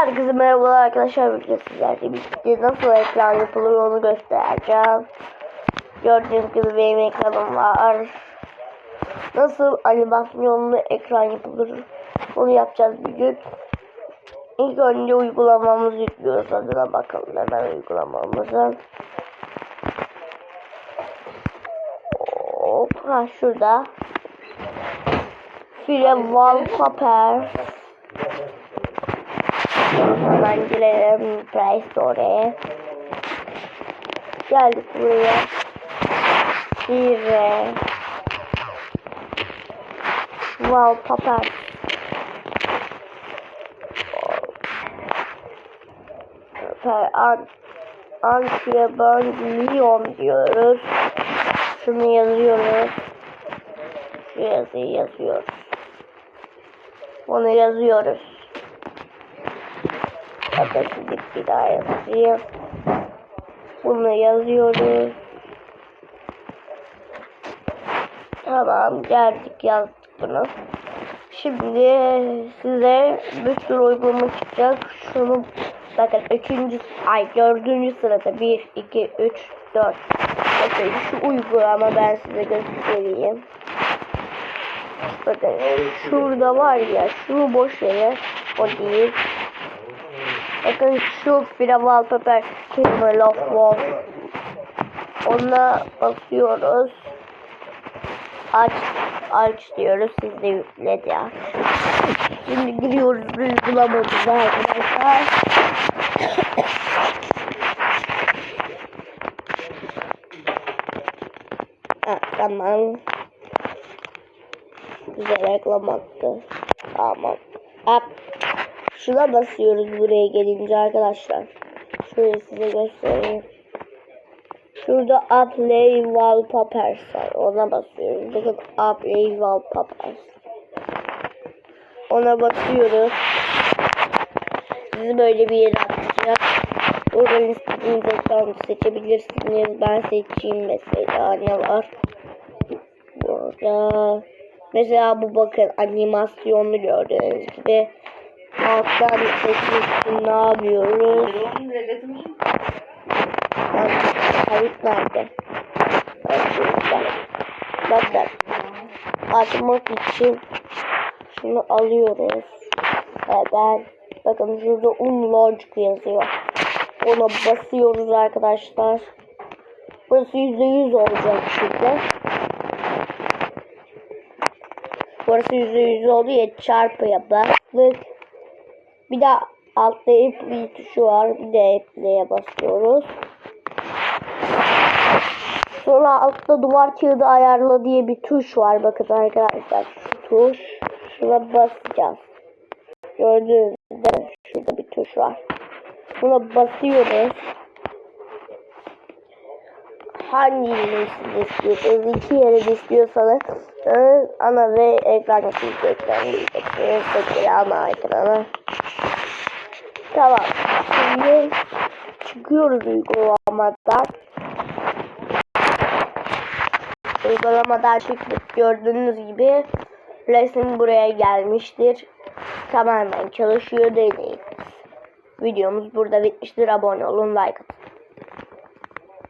Herkese merhabalar arkadaşlar. Bugün sizlerle nasıl ekran yapılır onu göstereceğim. Gördüğünüz gibi benim ekranım var. Nasıl animasyonlu ekran yapılır onu yapacağız bugün. İlk önce uygulamamızı yüklüyoruz adına bakalım hemen uygulamamıza. Hop, ha şurada. File wallpaper. Hemen girelim Play Store'e. Geldik buraya. File wallpaper. An Antiban Leon diyoruz. Şunu yazıyoruz. Şu yazıyı yazıyoruz. Onu yazıyoruz. Şimdi bir daha yazayım. Bunu yazıyoruz. Tamam geldik yazdık bunu. Şimdi size bir sürü uygulama çıkacak. Şunu bakın üçüncü ay dördüncü sırada 1 2 3 4 Bakın şu uygulama ben size göstereyim. Bakın şurada var ya şunu boş verin. O değil. Bakın şu Fira Wallpaper Camera of Wall. Ona basıyoruz. Aç aç diyoruz. Siz de yükledi ya. Şimdi giriyoruz uygulamamıza arkadaşlar. ha, tamam. Güzel reklam attı. Tamam. Hop. Şuna basıyoruz buraya gelince arkadaşlar. Şöyle size göstereyim. Şurada Upplay Wallpapers var. Ona basıyoruz. Bakın Upplay Wallpapers. Ona basıyoruz. Sizi böyle bir yere atacak. Buradan istediğiniz ekranı seçebilirsiniz. Ben seçeyim mesela ne var. Burada. Mesela bu bakın animasyonlu gördüğünüz gibi. Alttan seçmek için ne yapıyoruz? Bak, kayıt nerede? Bak, şurada. Bakın. Açmak için şunu alıyoruz. Ve ben bakın şurada unlock yazıyor. Ona basıyoruz arkadaşlar. Burası %100 olacak şimdi. Burası %100 oldu ya çarpıya bastık. Bir de altta apply tuşu var. Bir de apply'e basıyoruz. Sonra altta duvar kağıdı ayarla diye bir tuş var. Bakın arkadaşlar şu tuş. Şuna basacağız. Gördüğünüz gibi şurada bir tuş var. Buna basıyoruz. Hangi yeri istiyorsanız, iki yere istiyorsanız ana ve ekran yapıcı ekran diyeceksiniz. Mesela ana ekrana. Tamam. Şimdi çıkıyoruz uygulamadan. Uygulamadan çıktık. Gördüğünüz gibi resim buraya gelmiştir. Tamamen çalışıyor deneyin. Videomuz burada bitmiştir. Abone olun, like atın.